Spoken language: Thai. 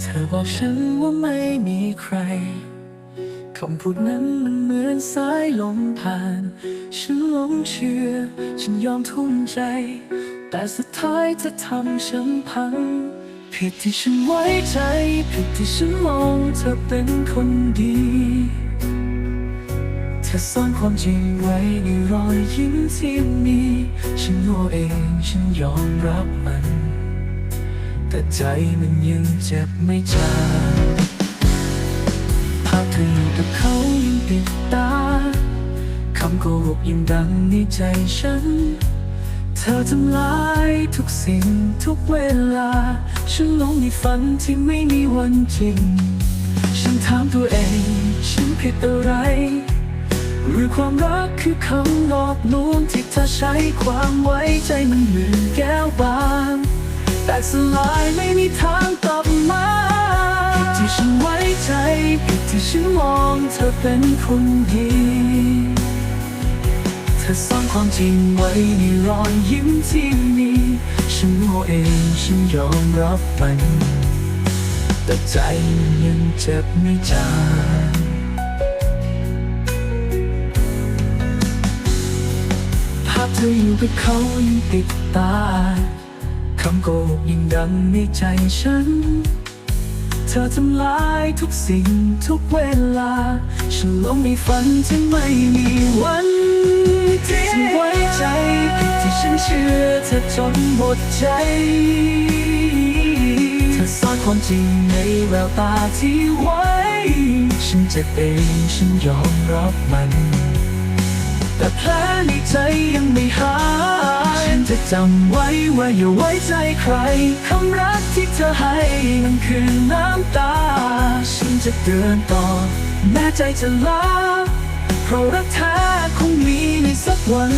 เธอบอกฉันว่าไม่มีใคร คำพูดนั้นมันเหมือนสายลมผ่าน ฉันหลงเชื่อ ฉันยอมทุ่มใจ แต่สุดท้ายจะทำฉันพัง ผิดที่ฉันไว้ใจ ผิดที่ฉันมองเธอเป็นคนดี อซ่อนความจริงไว้ในรอยยิ้มที่มี ฉันรู้เองฉันยอมรับมัน แต่ใจมันยังเจ็บไม่จางภาพเธออยู่กับเขายังติดตา คำโกหกยังดังในใจฉัน เธอทำลายทุกสิ่งทุกเวลา ฉันหลงในฝันที่ไม่มีวันจริง ฉันถามตัวเอง ฉันผิดอะไร หรือความรักคือคำหลอกลวงที่เธอใช้ความไว้ใจมันเหมือนแก้วบางแต่สลายไม่มีทางกลับมาผิดที่ฉันไว้ใจผิดที่ฉันมองเธอเป็นคนดีเธอซ่อนความจริงไว้ในรอยยิ้มที่มีฉันรู้เองฉันยอมรับมันแต่ใจมันยังเจ็บไม่จาง เธออยู่กับเขายังติดตา คำโกหกยังดังในใจฉัน เธอทำลายทุกสิ่งทุกเวลา ฉันลงในฝันที่ไม่มีวันจริงฉันไว้ใจผิดที่ฉันเชื่อเธอจนหมดใจ เธอซ่อนความจริงในแววตาที่ไว้ ฉันเจ็บเองฉันยอมรับมัน แต่แผลในใจยังไม่หายฉันจะจำไว้ว่าอย่าไว้ใจใครคำรักที่เธอให้มันคือน้ำตา ฉันจะเดินต่อ แม้ใจจะลาเพราะรักแท้คงมีในสักวัน